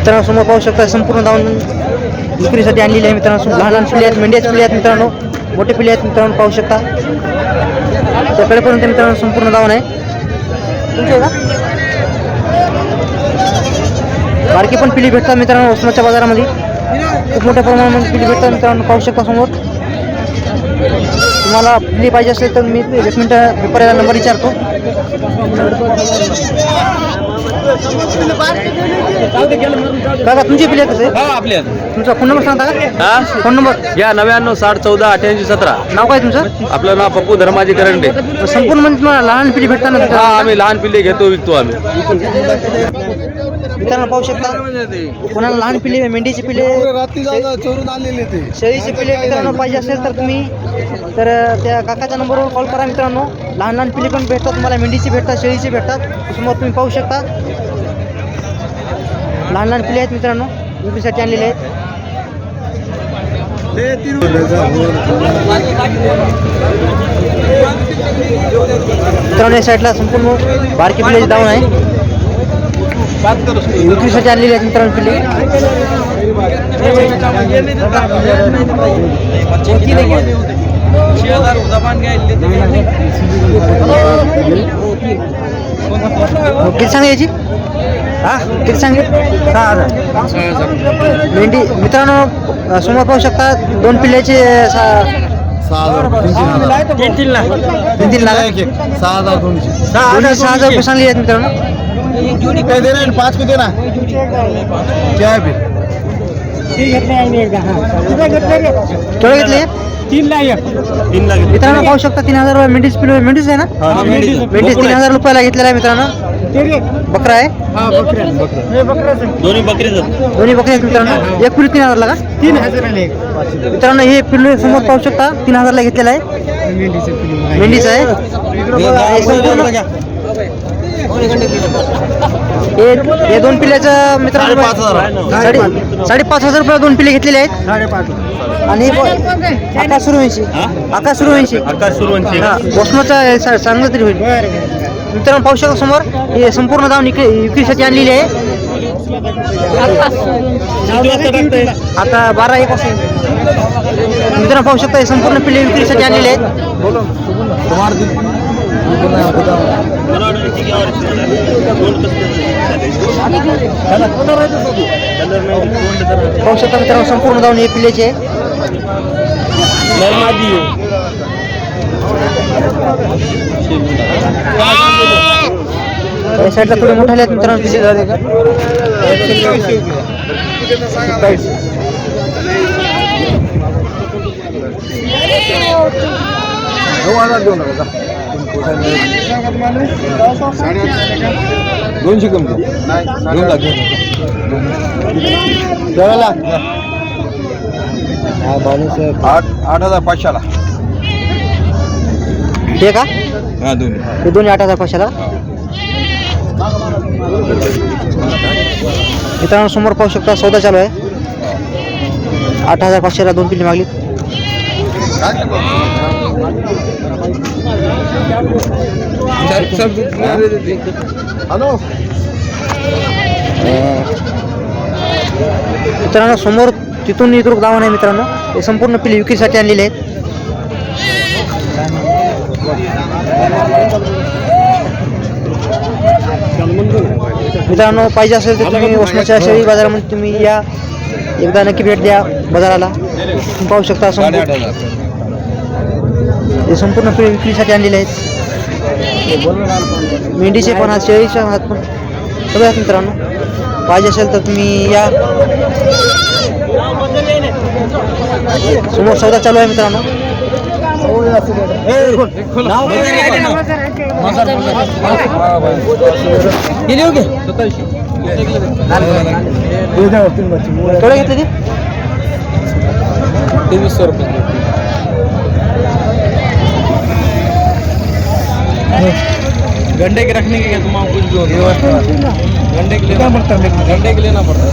मित्रांनो समोर पाहू शकता संपूर्ण धावून विक्रीसाठी आणलेली आहे मित्रांनो लहान लहान पिल्ले आहेत मेंढ्याच पिल्ले आहेत मित्रांनो. मोठे पिल्ले आहेत मित्रांनो पाहू शकता. त्याकडेपर्यंत मित्रांनो संपूर्ण धावून आहे. तुमचे का? बारकी पण पिली भेटतात मित्रांनो उस्माच्या बाजारामध्ये. खूप मोठ्या प्रमाणामध्ये पिली भेटतात मित्रांनो पाहू शकता समोर. तुम्हाला पिली पाहिजे असेल तर मी एक मिनटं व्यापाऱ्याला नंबर विचारतो. काका तुमची पिली कसं आहे हा आपल्या तुमचा फोन नंबर सांगता का? हा? फोन नंबर या नव्याण्णव साठ चौदा अठ्याऐंशी सतरा. नाव काय तुमचं? आपलं नाव पप्पू धर्माजी करंडे. संपूर्ण म्हणजे तुम्हाला लहान पिढी भेटतात ना हा आम्ही लहान पिल्ले घेतो विकतो आम्ही. मित्रांनो पाहू शकता. कोणाला लहान पिल्ले मेंढीची पिल्ले चोरून आणलेले ते शेळीची पिल्ले मित्रांनो पाहिजे असेल तर तुम्ही तर त्या काकाच्या नंबरवर कॉल करा मित्रांनो. लहान लहान पिल्ले पण भेटतात तुम्हाला मेंढीची भेटतात शेळीची भेटतात. समोर तुम्ही पाहू शकता. लहान लहान पिले आहेत मित्रांनो. विक्रीसाठी आणलेले आहेत. मित्रांनो या साईडला संपूर्ण बारकी पिल्ल्याची दावण आहे. विक्रीसाठी आणलेली आहेत मित्रांनो पिले किती सांग याची. हा? किती सांगे सहा हजार. मेंढी मित्रांनो समोर पाहू शकता दोन पिल्ल्याचे सहा तीन तीन लाख. तीन तीन लाख? सहा हजार दोनशे. दोन्ही सहा हजार रुपये सांगली आहेत मित्रांनो. काय देना इन पाच को देना क्या है फिर केवढे घेतले? तीन लाख तीन लाख मित्रांनो पाहू शकता तीन हजार रुपये मेंढीच पिलो मेंढीच आहे ना? मेंढीच तीन हजार रुपयाला घेतलेला आहे मित्रांनो. बकरा आहे? दोन्ही बकरी दोन्ही बकरे आहेत मित्रांनो. एक पिल्लू तीन हजारला का? तीन हजार मित्रांनो हे पिल्लू समोर पाहू शकता. तीन हजारला घेतलेला आहे. मेंढीचं आहे. हे हे हे दोन पिल्ल्याचं मित्रांनो साडे साडेपाच. हजार रुपये दोन पिल्ले घेतलेले आहेत. आणि हे आकाश सूर्यवंशी आकाश सूर्यवंशी आकाश सुरवंशी. हा सा- चांगलं तरी होईल. मित्रांनो पाहू शकता समोर हे संपूर्ण दावण इकडे विक्रीसाठी आणलेली आहे. आता बारा एक वाजता मित्रांनो पाहू शकता हे संपूर्ण पिल्ले विक्रीसाठी आणलेले आहेत पाहू शकता मित्रांनो संपूर्ण जाऊन हे पिल्ल्याचे आहे. या साईडला थोडे मोठा आहेत मित्रांनो पिल्ले झाले का? दोनशे कमी घेऊन टाक आठ आठ हजार पाचशेला हे का? हा दोन्ही. हे दोन्ही आठ हजार पाचशेला मित्रांनो समोर पाहू शकता सौदा चालू आहे. आठ हजार पाचशेला दोन पिल्ली मागली हॅलो मित्रांनो समोर तिथून इथून गाव आहे मित्रांनो. हे संपूर्ण पिल्ली विक्रीसाठी आणलेले आहेत. मित्रांनो पाहिजे असेल तर तुम्ही वसमतच्या शेळी बाजारामध्ये तुम्ही या. एकदा नक्की भेट द्या बाजाराला. पाहू शकता हजार. हे संपूर्ण पिढी विक्रीसाठी आणलेले आहेत. मेंढीचे पण आहेत शेळीचे आहेत पण. सगळे आहेत मित्रांनो. पाहिजे असेल तर तुम्ही या. समोर सौदा चालू आहे मित्रांनो. गेली हो ते तेवीसशे रुपये गंडे के रखने के क्या तुम कुछ भी गंडे के लेना पड़ता है। गंडे के लेना पड़ता है?